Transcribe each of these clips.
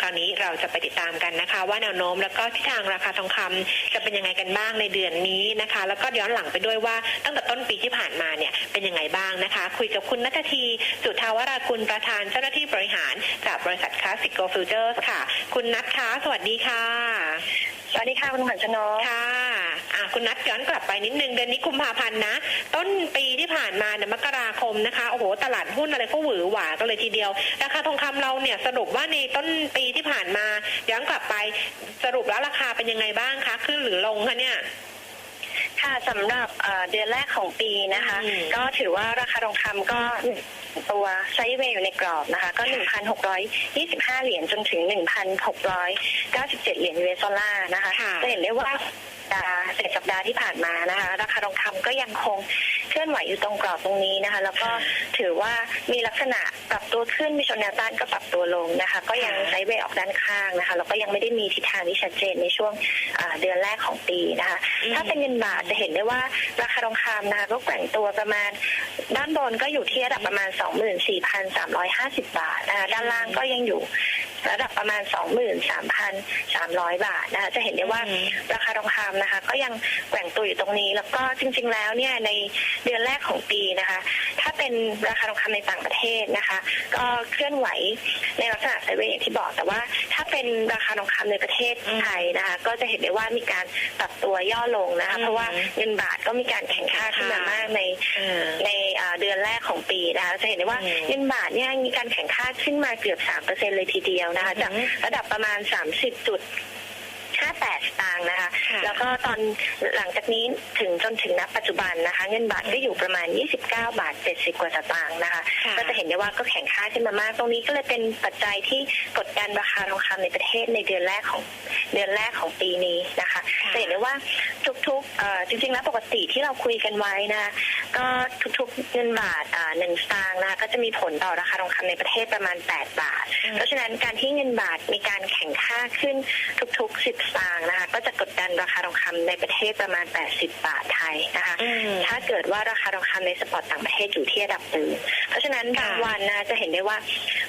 คราวนี้เราจะไปติดตามกันนะคะ ว่าแนวโน้มแล้วก็ทิศทางราคาทองคำจะเป็นยังไงกันบ้างในเดือนนี้นะคะ แล้วก็ย้อนหลังไปด้วยว่าตั้งแต่ต้นปีที่ผ่านมาเนี่ยเป็นยังไงบ้างนะคะ คุยกับคุณนัททีสุทาวรากุลประธานเจ้าหน้าที่บริหารจากบริษัทคลาสสิกโกฟิวเจอร์สค่ะ คุณนัทคะสวัสดีค่ะ วัสดีค่ะคุณขวันชนกค่ะอะคุณนัทย้อนกลับไปนิดนึงเดือนนี้กุมภาพันธ์นะ ต้นปีที่ผ่านมาเนี่ยมกราคมนะคะโอ้โหตลาดหุ้นอะไรก็หวือหวากันเลยทีเดียวราคาทองคำเราเนี่ยสรุปว่าในต้นปีที่ผ่านมาย้อนกลับไปสรุปแล้วราคาเป็นยังไงบ้างคะขึ้นหรือลงคะเนี่ย ค่ะสำหรับเอ่อเดือนแรกของปีนะคะอืมก็ถือว่าราคาทองคำก็ตัวไซด์เวย์อยู่ในกรอบนะคะ ก็ 1,625 เหรียญจนถึง 1,697 เหรียญยูเอสดอลลาร์นะคะค่ะจะเห็นได้ว่าสัป ดาห์เสร็จสัปดาห์ที่ผ่านมานะคะ ราคาทองคำก็ยังคงเคลื่อนไหวอยู่ตรงกรอบตรงนี้นะคะ แล้วก็ถือว่ามีลักษณะปรับตัวขึ้นมีชนแนวต้านก็ปรับตัวลงนะคะ ก็ยังไซด์เวย์ออกด้านข้างนะคะแล้วก็ยังไม่ได้มีทิศทางที่ชัดเจนในช่วงเดือนแรกของปีนะคะ ถ้าเป็นเงินบาทจะเห็นได้ว่าราคาทองคำนะคะก็แกว่งตัวประมาณ ด้านบนก็อยู่ที่ระดับประมาณ 24,350 บาทนะคะด้านล่างก็ยังอยู่ ระดับประมาณ 23,300 บาทนะคะจะเห็นได้ว่าอืมราคาทองคำนะคะ ก็ยังแกว่งตัวอยู่ตรงนี้ แล้วก็จริง ๆ แล้วเนี่ยในเดือนแรกของปีนะคะ ถ้าเป็นราคาทองคำในต่างประเทศนะคะ ก็เคลื่อนไหวในลักษณะไซด์เวย์อย่างที่บอก แต่ว่าถ้าเป็นราคาทองคำในประเทศอืมไทยนะคะ ก็จะเห็นได้ว่ามีการปรับตัวย่อลงนะคะอืมเพราะว่าเงินบาทก็มีการแข่งค่าขึ้นมามากในเออใน ของปีนะคะจะเห็นได้ว่าอืมเงินบาทเนี่ยมีการแข่งค่าขึ้นมาเกือบสามเปอร์เซ็นเลยทีเดียวนะคะอือหือจากระดับประมาณสามสิบจุดห้าแปดสตางค์นะคะค่ะแล้วก็ตอนหลังจากนี้ถึงจนถึงณปัจจุบันนะคะ เงินบาทก็อยู่ประมาณ 29 บาท 70 กว่าสตางค์นะคะค่ะก็จะเห็นได้ว่าก็แข่งค่าขึ้นมามาก ตรงนี้ก็เลยเป็นปัจจัยที่กดดันราคาทองคำในประเทศในเดือนแรกของเดือนแรกของปีนี้นะคะค่ะจะเห็นได้ว่าทุกๆเอ่อจริงๆแล้วปกติที่เราคุยกันไว้นะคะก็ทุกๆเงินบาทอ่าหนึ่งสตางค์นะคะก็จะมีผลต่อราคาทองคำในประเทศประมาณ 8 บาทอืมเพราะฉะนั้นการที่เงินบาทมีการแข่งค่าขึ้นทุกๆ 10สตางค์นะคะก็จะกดดันราคาทองคำในประเทศประมาณ 80 บาทไทยนะคะอืมถ้าเกิดว่าราคาทองคำในสปอร์ตต่างประเทศอยู่ที่ระดับหนึ่งเพราะฉะนั้นค่ะบางวันนะจะเห็นได้ว่า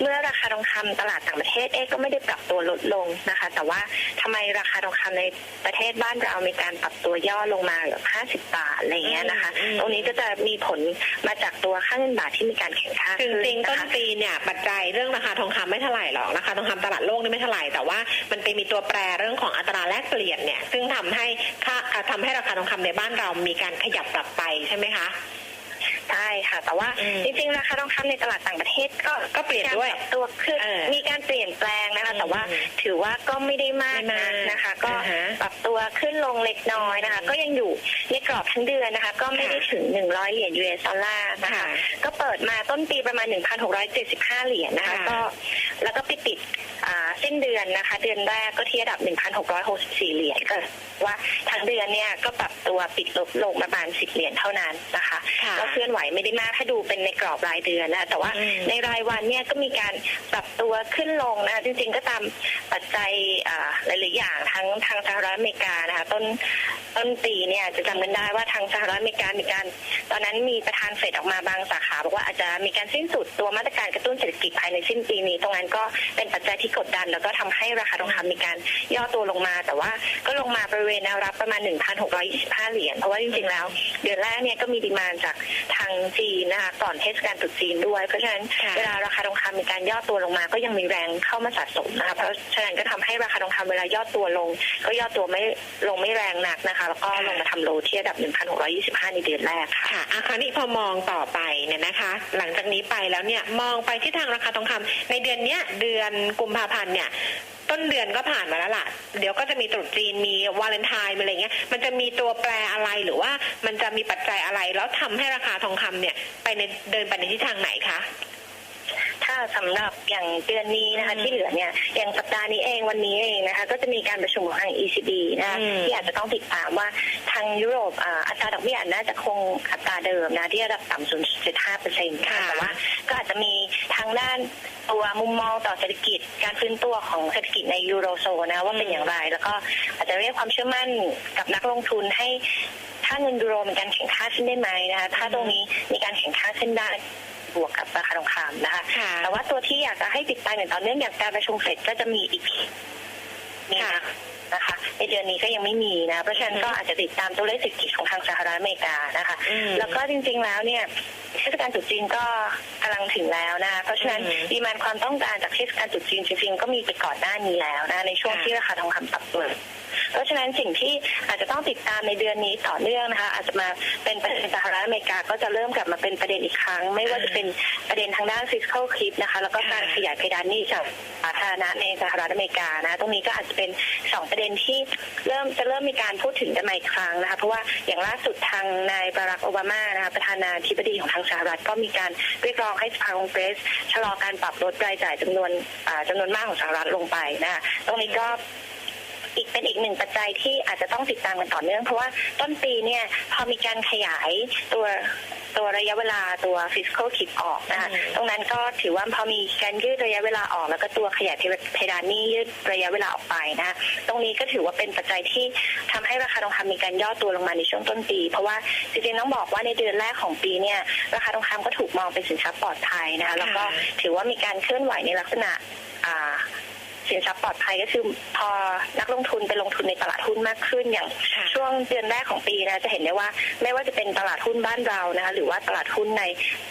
เมื่อราคาทองคำตลาดต่างประเทศเอ๊ะก็ไม่ได้ปรับตัวลดลงนะคะ แต่ว่าทำไมราคาทองคำในประเทศบ้านเรามีการปรับตัวย่อลงมาเหลือ50 บาทอะไรอย่างเงี้ยนะคะอืมตรงนี้ก็จะมีผลมาจากตัวค่าเงินบาทที่มีการแข่งค่าจขึ้นริงๆต้นะนคะปีเนี่ยปัจจัยเรื่องราคาทองคำไม่เท่าไหร่หรอกราคาทองคำตลาดโลกนี่ไม่เท่าไหร่แต่ว่ามันไปมีตัวแปรเรื่องของอัตราแลกเปลี่ยนเนี่ยซึ่งทำให้ค่าอ่าทำให้ราคาทองคำในบ้านเรามีการขยับกลับไปใช่ไหมคะ ใช่ค่ะ แต่ว่าอืมจริงๆราคาทองคำในตลาดต่างประเทศก็ก็เปลี่ยนด้วยมีการปรับตัวขึ้นเออมีการเปลี่ยนแปลงนะคะอืมแต่ว่าถือว่าก็ไม่ได้มากไม่นะมากนะคะ ก็อ่าฮะปรับตัวขึ้นลงเล็กน้อยนะคะอืมก็ยังอยู่ในกรอบทั้งเดือนนะคะ ก็ไม่ได้ค่ะถึง 100 เหรียญ US ดอลลาร์นะคะค่ะก็เปิดมาต้นปีประมาณ 1,675 เหรียญนะคะค่ะก็แล้วก็ไปปิดอ่า สิ้นเดือนนะคะ เดือนแรกก็ที่ระดับ 1,664 เหรียญก็ว่าทั้งเดือนเนี่ยก็ปรับตัวปิดลบลงประมาณ 10 เหรียญเท่านั้นนะคะค่ะก็เคลื่อนไหวไม่ได้มากถ้าดูเป็นในกรอบรายเดือนนะคะแต่ว่าอืมในรายวันเนี่ยก็มีการปรับตัวขึ้นลงนะคะจริงๆก็ตามปัจจัยอ่าหลายๆอย่างทั้งทางสหรัฐอเมริกานะคะต้นต้นปีเนี่ยจะจำกันได้ว่าทางสหรัฐอเมริกามีการ ตอนนั้นมีประธานเฟดออกมาบางสาขาบอกว่าอาจจะมีการสิ้นสุดตัวมาตรการกระตุ้นเศรษฐกิจภายในสิ้นปีนี้ ตรงนั้นก็เป็นปัจจัยที่กดดัน แล้วก็ทำให้ราคาทองคำมีการย่อตัวลงมา แต่ว่าก็ลงมาบริเวณแนวรับประมาณ 1,625 เหรียญเพราะว่าจริงๆแล้ว เดือนแรกเนี่ยก็มีดีมานจากทางจีนนะคะก่อนเทศกาลตรุษจีนด้วย เพราะฉะนั้นค่ะเวลาราคาทองคำมีการย่อตัวลงมา ก็ยังมีแรงเข้ามาสะสมนะคะเพราะฉะนั้นก็ทำให้ราคาทองคำเวลาย่อตัวลง ก็ย่อตัวไม่ลงไม่แรงหนักนะคะ แล้วก็ลงมาทำโลที่ระดับ 1,625 ในเดือนแรกค่ะค่ะอาคราวนี้พอมองต่อไปเนี่ยนะคะ หลังจากนี้ไปแล้วเนี่ยมองไปที่ทางราคาทองคำในเดือนเนี้ยเดือนกุมภาพันธ์เนี่ยต้นเดือนก็ผ่านมาแล้วล่ะ เดี๋ยวก็จะมีตรุษจีน มีวาเลนไทน์อะไรเงี้ย มันจะมีตัวแปรอะไรหรือว่ามันจะมีปัจจัยอะไร แล้วทำให้ราคาทองคำเนี่ย ไปในเดินไปในทิศทางไหนคะ ถ้าสำหรับอย่างเดือนนี้นะคะอืมที่เหลือเนี่ยอย่างสัปดาห์นี้เองวันนี้เองนะคะก็จะมีการประชุมของทาง ECB นะคะอืมที่อาจจะต้องติดตามว่าทางยุโรปอ่าอัตราดอกเบี้ยน่าจะคงอัตราเดิมนะที่ระดับต่ำ0.75เปอร์เซ็นต์ค่ะแต่ว่าก็อาจจะมีทางด้านตัวมุมมองต่อเศรษฐกิจการฟื้นตัวของเศรษฐกิจในยูโรโซนนะว่าเป็นอย่างไร แล้วก็อาจจะเรียกความเชื่อมั่นกับนักลงทุนให้ถ้าเงินยูโรมีการแข่งค่าขึ้นได้ไหมนะคะถ้าตรงนี้มีการแข่งค่าขึ้นได้ บวกกับราคาทองคำนะคะค่ะแต่ว่าตัวที่อยากจะให้ติดตามอย่างต่อเนื่องอย่างการประชุมเฟดก็จะมีอีกนี่ค่ะนะนะคะในเดือนนี้ก็ยังไม่มีนะ เพราะฉะนั้นอือฮึก็อาจจะติดตามตัวเลขเศรษฐกิจของทางสหรัฐอเมริกานะคะอืมแล้วก็จริงๆแล้วเนี่ยเทศกาลตรุษจีนก็กำลังถึงแล้วนะคะเพราะฉะนั้นอืมดีมานความต้องการจากเทศกาลตรุษจีนจริงๆก็มีไปก่อนหน้านี้แล้วนะในช่วงค่ะที่ราคาทองคำปรับตัว เพราะฉะนั้นสิ่งที่อาจจะต้องติดตามในเดือนนี้ต่อเนื่องนะคะ อาจจะมาเป็นประเด็นสหรัฐอเมริกาก็จะเริ่มกลับมาเป็นประเด็นอีกครั้ง ไม่ว่าจะเป็นประเด็นทางด้าน fiscal cliff นะคะ แล้วก็การขยายเพดานหนี้จากสาธารณะในสหรัฐอเมริกานะตรงนี้ก็อาจจะเป็นสองประเด็นที่เริ่มจะเริ่มมีการพูดถึงกันใหม่อีกครั้งนะคะ เพราะว่าอย่างล่าสุดทางนายบารักโอบามานะคะประธานาธิบดีของทางสหรัฐก็มีการเรียกร้องให้สภาคองเกรสชะลอการปรับลดรายจ่ายจำนวนอ่าจำนวนมากของสหรัฐลงไปนะคะตรงนี้ก็ อีกเป็นอีกหนึ่งปัจจัยที่อาจจะต้องติดตามกันต่อเนื่องเพราะว่าต้นปีเนี่ยพอมีการขยายตัวตัวระยะเวลาตัว fiscal cliff ออกนะคะอืมตรงนั้นก็ถือว่าพอมีการยืดระยะเวลาออก แล้วก็ตัวขยายเพดานหนี้ยืดระยะเวลาออกไปนะคะตรงนี้ก็ถือว่าเป็นปัจจัยที่ทำให้ราคาทองคำมีการย่อตัวลงมาในช่วงต้นปี เพราะว่าจริงๆต้องบอกว่าในเดือนแรกของปีเนี่ยราคาทองคำก็ถูกมองเป็นสินทรัพย์ปลอดภัยนะคะแล้วก็ถือว่ามีการเคลื่อนไหวในลักษณะอ่า สินทรัพย์ปลอดภัยก็คือพอนักลงทุนไปลงทุนในตลาดหุ้นมากขึ้นอย่างค่ะช่วงเดือนแรกของปีนะจะเห็นได้ว่าไม่ว่าจะเป็นตลาดหุ้นบ้านเรานะคะหรือว่าตลาดหุ้นใน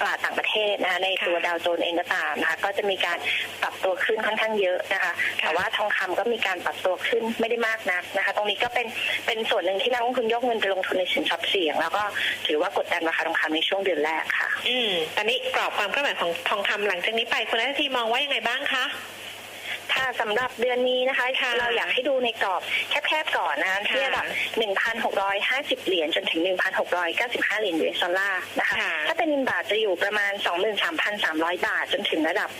ตลาดต่างประเทศนะคะในตัวค่ะดาวโจนส์เองก็ตามนะคะก็จะมีการปรับตัวขึ้นค่อนข้างเยอะนะคะ แต่ว่าทองคำก็มีการปรับตัวขึ้นไม่ได้มากนักนะคะ ตรงนี้ก็เป็นเป็นส่วนหนึ่งที่นักลงทุนยกเงินไปลงทุนในสินทรัพย์เสี่ยง แล้วก็ถือว่ากดดันราคาทองคำในช่วงเดือนแรกค่ะ อืมตอนนี้กรอบความเคลื่อนไหวของทองคำหลังจากนี้ไปคุณนัททีมองว่ายังไงบ้างคะค่ะ สำหรับเดือนนี้นะคะ ค่ะเราอยากให้ดูในกรอบแคบๆก่อนนะคะที่ระดับ 1,650 เหรียญจนถึง 1,695 เหรียญ US ดอลลาร์นะคะ ค่ะ ถ้าเป็นเงินบาทจะอยู่ประมาณ 23,300 บาท จนถึงระดับ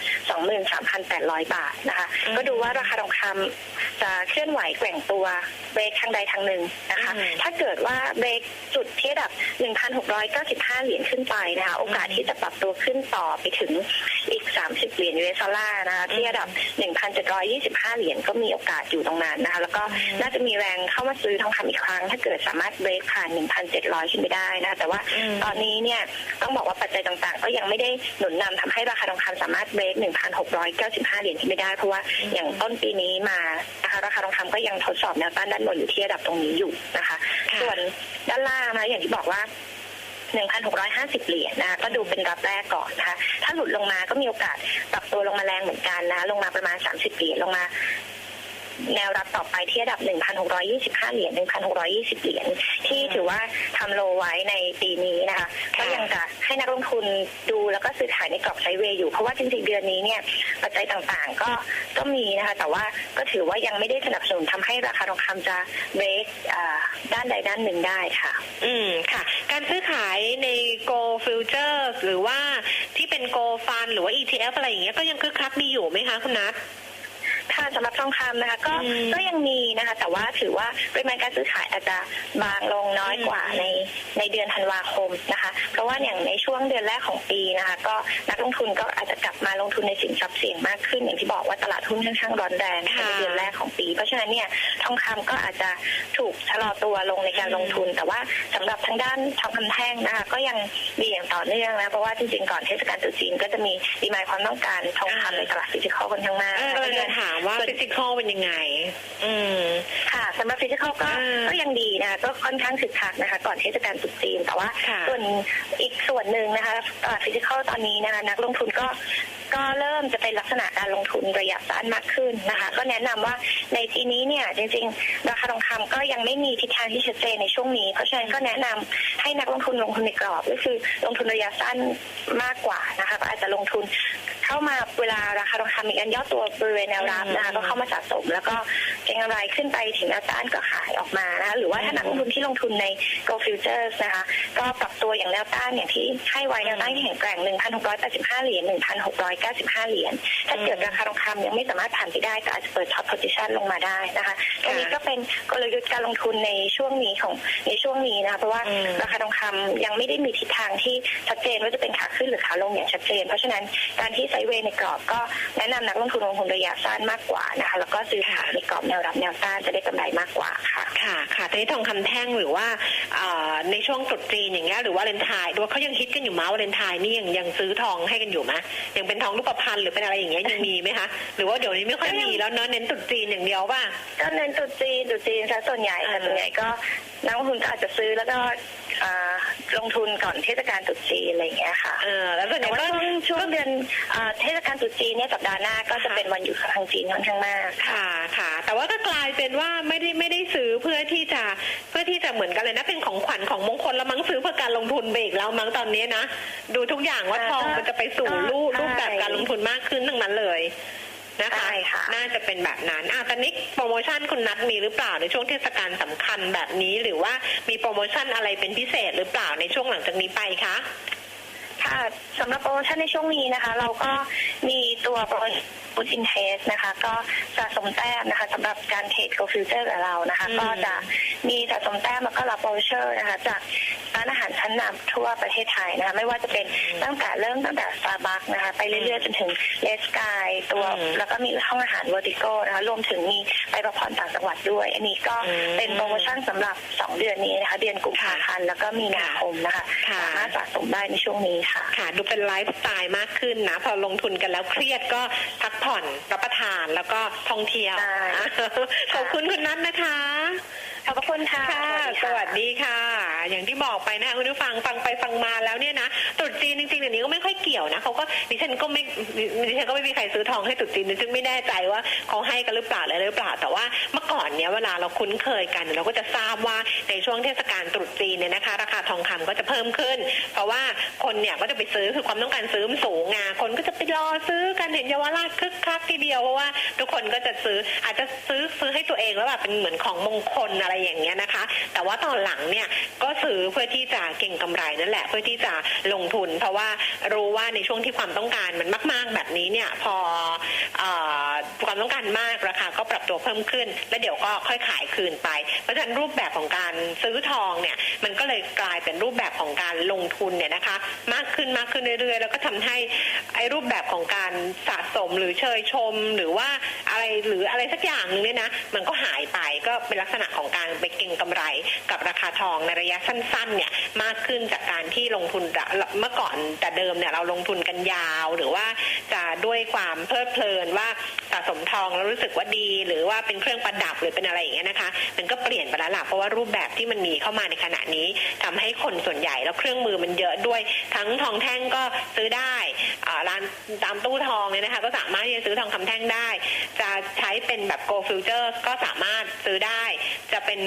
23,800 บาทนะคะ อืมก็ดูว่าราคาทองคำจะเคลื่อนไหวแกว่งตัวเบรกทางใดทางหนึ่งนะคะ อืม ถ้าเกิดว่าเบรกจุดที่ระดับ 1,695 เหรียญขึ้นไปนะคะ โอกาสที่จะปรับตัวขึ้นต่อไปถึง อีก 30 เหรียญ US ดอลลาร์นะคะที่ระดับ 1,725 เหรียญก็มีโอกาสอยู่ตรงนั้นนะคะแล้วก็น่าจะมีแรงเข้ามาซื้อทองคำอีกครั้ง ถ้าเกิดสามารถเบรกผ่าน 1,700 ขึ้นไปได้นะคะแต่ว่าอืมตอนนี้เนี่ยต้องบอกว่าปัจจัยต่างๆ ก็ยังไม่ได้หนุนนำทำให้ราคาทองคำสามารถเบรก1,695 เหรียญขึ้นไปได้ เพราะว่าอย่างต้นปีนี้มานะคะราคาทองคำก็ยังทดสอบแนวต้านด้านบนอยู่ที่ระดับตรงนี้อยู่นะคะค่ะส่วนด้านล่างนะอย่างที่บอกว่า 1,650 เหรียญนะคะก็ดูเป็นรับแรกก่อนนะคะถ้าหลุดลงมาก็มีโอกาสปรับตัวลงมาแรงเหมือนกันนะลงมาประมาณ 30 เหรียญลงมา แนวรับต่อไปที่ระดับ 1,625 เหรียญ 1,620 เหรียญที่ถือว่าทำโลไว้ในปีนี้นะคะก็ยังจะให้นักลงทุนดูแล้วก็ซื้อขายในกรอบไซเวย์อยู่ เพราะว่าจริงๆเดือนนี้เนี่ยปัจจัยต่างๆก็ก็มีนะคะแต่ว่าก็ถือว่ายังไม่ได้สนับสนุนทำให้ราคาทองคำจะเบรกอ่าด้านใดด้านหนึ่งได้ค่ะ อืมค่ะ การซื้อขายใน Go Futures หรือว่าที่เป็น Go Fund หรือว่า ETF อะไรอย่างเงี้ยก็ยังคึกคักดีอยู่ไหมคะคุณนัท ค่ะสำหรับทองคำนะคะก็อืมก็ยังมีนะคะ แต่ว่าถือว่าปริมาณการซื้อขายอาจจะบางลงน้อยกว่าอืมในในเดือนธันวาคมนะคะ เพราะว่าอย่างในช่วงเดือนแรกของปีนะคะ ก็นักลงทุนก็อาจจะกลับมาลงทุนในสินทรัพย์เสี่ยงมากขึ้น อย่างที่บอกว่าตลาดหุ้นค่อนข้างร้อนแรงนะคะค่ะในเดือนแรกของปี เพราะฉะนั้นเนี่ยทองคำก็อาจจะถูกชะลอตัวลงในการลงทุน แต่ว่าสำหรับทางด้านทองคำแท่งนะคะก็ยังดีอย่างต่อเนื่องนะเพราะว่าจริงๆก่อนเทศกาลตรุษจีนก็จะมีดีมายความต้องการทองคำในตลาดฟิสิกอลค่อนข้างมากเออนะคะเราจะถามว่าส่วนฟิสิกอลเป็นยังไง อืมค่ะสำหรับฟิสิกอลก็อ่าก็ยังดีนะคะก็ค่อนข้างคึกคักนะคะ ก่อนเทศกาลตรุษจีน แต่ว่าค่ะส่วนอีกส่วนหนึ่งนะคะตลาดฟิสิกอลตอนนี้นะคะนักลงทุนก็ก็เริ่มจะเป็นลักษณะการลงทุนระยะสั้นมากขึ้นนะคะ ก็แนะนำว่าในปีนี้เนี่ยจริงๆ ราคาทองคำก็ยังไม่มีทิศทางที่ชัดเจนในช่วงนี้ เพราะฉะนั้นก็แนะนำให้นักลงทุนลงทุนในกรอบ ก็คือลงทุนระยะสั้นมากกว่านะคะก็อาจจะลงทุน เข้ามาเวลาราคาทองคำมีการย่อตัวบริเวณแนวรับนะคะก็เข้ามาสะสม แล้วก็เก็งกำไรขึ้นไปถึงแนวต้านก็ขายออกมานะคะหรือว่าถ้านักลงทุนที่ลงทุนใน Go Futures นะคะก็ปรับตัวอย่างแนวต้านอย่างที่ให้ไว้แนวต้านที่แข็งแกร่ง 1,685 เหรียญ 1,695 เหรียญถ้าเกิดราคาทองคำยังไม่สามารถผ่านไปได้ก็อาจจะเปิดท็อปโพซิชันลงมาได้นะคะตรงนี้ก็เป็นกลยุทธ์การลงทุนในช่วงนี้ของในช่วงนี้นะคะเพราะว่าอืมราคาทองคำยังไม่ได้มีทิศทางที่ชัดเจนว่าจะเป็นขาขึ้นหรือขาลงอย่างชัดเจน เพราะฉะนั้นการที่ไซเวย์ในกรอบก็แนะนำนักลงทุนลงทุนระยะสั้นมากกว่านะคะแล้วก็ซื้อขายในกรอบแนวรับแนวต้านจะได้กำไรมากกว่าค่ะค่ะค่ะทีนี้ทองคำแท่งหรือว่าเอ่อในช่วงตรุษจีนอย่างเงี้ยหรือว่าเลนไทน์ดูว่าเขายังฮิตกันอยู่มั้ยวาเลนไทน์นี่ยังยังซื้อทองให้กันอยู่ไหมยังเป็นทองรูปพรรณหรือเป็นอะไรอย่างเงี้ยยังมีไหมคะหรือว่าเดี๋ยวนี้ไม่ค่อยมีแล้วเนอะเน้นตรุษจีนอย่างเดียวป่ะก็เน้นตรุษจีนตรุษจีนซะส่วนใหญ่ค่ะเออส่วนใหญ่ก็นักลงทุนก็อาจจะซื้อแล้วก็อ่า ลงทุนก่อนเทศกาลตรุษจีนอะไรอย่างเงี้ยค่ะเออแล้วส่วนใหแต่ญ่ว่าก็ช่วงช่วงเดือนอ่าเทศกาลตรุษจีนเนี่ยสัปดาห์หน้าก็จะเป็นวันหยุดของทางจีนค่อนข้างมากค่ะ ค่ะค่ะ แต่ว่าก็กลายเป็นว่าไม่ได้ไม่ได้ซื้อเพื่อที่จะเพื่อที่จะเหมือนกันเลยนะเป็นของขวัญของมงคลแล้วมั้งซื้อเพื่อการลงทุนไปอีกแล้วมั้งตอนนี้นะดูทุกอย่างว่าเออทองมันจะไปสู่ก็รูปใช่รูปแบบการลงทุนมากขึ้นทั้งนั้นเลย นะคะใช่ค่ะน่าจะเป็นแบบนั้นอะตอนนี้โปรโมชั่นคุณนัดมีหรือเปล่าในช่วงเทศกาลสำคัญแบบนี้หรือว่ามีโปรโมชั่นอะไรเป็นพิเศษหรือเปล่าในช่วงหลังจากนี้ไปคะค่ะสำหรับโปรโมชั่นในช่วงนี้นะคะ เราก็มีตัวโปรโมชั่นบูตินเทสนะคะ ก็สะสมแต้มนะคะสำหรับการเทรดโกลฟิวเจอร์กับเรานะคะอืมก็จะมีสะสมแต้มแล้วก็รับโปรเชอร์นะคะ จาก ร้านอาหารชั้นนำทั่วประเทศไทยนะคะไม่ว่าจะเป็นตั้งแต่เริ่มตั้งแต่ Starbucks นะคะไปเรื่อยๆจนถึงเลสกายตัวอืมแล้วก็มีห้องอาหารเวอร์ติโกนะคะรวมถึงมีไปประพรต่างจังหวัดด้วย อันนี้ก็อืมเป็นโปรโมชั่นสำหรับ 2 เดือนนี้นะคะเดือนกุมภาพันธ์แล้วก็มีนาคมนะคะค่ะสามารถสะสมได้ในช่วงนี้ค่ะค่ะ ดูเป็นไลฟ์สไตล์มากขึ้นนะ พอลงทุนกันแล้วเครียดก็พักผ่อนรับประทานแล้วก็ท่องเที่ยวใช่ขอบคุณคุณนัทนะคะ ขอบพระคุณค่ะค่ะ สวัสดีค่ะ อย่างที่บอกไปนะคะคุณผู้ฟังฟังไปฟังมาแล้วเนี่ยนะตรุษจีนจริงๆเดี๋ยวนี้ก็ไม่ค่อยเกี่ยวนะเขาก็ดิฉันก็ไม่ดิฉันก็ไม่มีใครซื้อทองให้ตรุษจีนดิฉันไม่แน่ใจว่าเขาให้กันหรือเปล่าอะไรหรือเปล่า แต่ว่าเมื่อก่อนเนี่ยเวลาเราคุ้นเคยกัน เราก็จะทราบว่าในช่วงเทศกาลตรุษจีนเนี่ยนะคะ ราคาทองคำก็จะเพิ่มขึ้น เพราะว่าคนเนี่ยก็จะไปซื้อคือความต้องการซื้อมันสูงไงคนก็จะไปรอซื้อกันเห็นเยาวราชคึกคักทีเดียวเพราะว่าทุกคนก็จะซื้ออาจจะซื้อซื้อให้ตัวเองแล้วแบบเป็นเหมือนของมงคลอะไรอย่างเงี้ยนะคะ แต่ว่าตอนหลังเนี่ยก็ซื้อเพื่อที่จะเก่งกำไรนั่นแหละ เพื่อที่จะลงทุน เพราะว่ารู้ว่าในช่วงที่ความต้องการมันมาก ๆ แบบนี้เนี่ยพออความต้องการมากราคาก็ปรับตัวเพิ่มขึ้น แล้วเดี๋ยวก็ค่อยขายคืนไป เพราะฉะนั้นรูปแบบของการซื้อทองเนี่ยมันก็เลยกลายเป็นรูปแบบของการลงทุนเนี่ยนะคะมากขึ้นมากขึ้นเรื่อยๆ แล้วก็ทำให้ไอ้รูปแบบของการสะสมหรือเชยชม หรือว่าอะไรหรืออะไรสักอย่างนึงเนี่ยนะมันก็หายไปก็เป็นลักษณะของการไปเก่งกำไร กับราคาทองในระยะสั้นๆเนี่ยมากขึ้นจากการที่ลงทุนเมื่อก่อนแต่เดิมเนี่ยเราลงทุนกันยาวหรือว่าจะด้วยความเพลิดเพลินว่าสะสมทองแล้วรู้สึกว่าดี หรือว่าเป็นเครื่องประดับหรือเป็นอะไรอย่างเงี้ยนะคะ มันก็เปลี่ยนไปแล้วล่ะเพราะว่ารูปแบบที่มันมีเข้ามาในขณะนี้ทำให้คนส่วนใหญ่แล้วเครื่องมือมันเยอะด้วย ทั้งทองแท่งก็ซื้อได้ร้านตามตู้ทองเนี่ยนะคะก็สามารถที่จะซื้อทองคำแท่งได้ จะใช้เป็นแบบ go future ก็สามารถซื้อได้ จะเป็น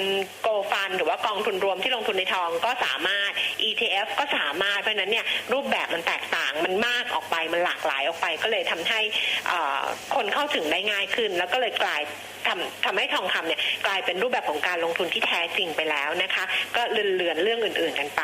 go fund หรือว่ากองทุนรวมที่ลงทุนในทองก็สามารถ ETF ก็สามารถเพราะนั้นเนี่ยรูปแบบมันแตกต่างมันมากออกไปมันหลากหลายออกไป ก็เลยทำให้คนเข้าถึงได้ง่ายขึ้น แล้วก็เลยกลายทำทำให้ทองคำเนี่ยกลายเป็นรูปแบบของการลงทุนที่แท้จริงไปแล้วนะคะ ก็เลือนๆเรื่องอื่น ๆ กันไป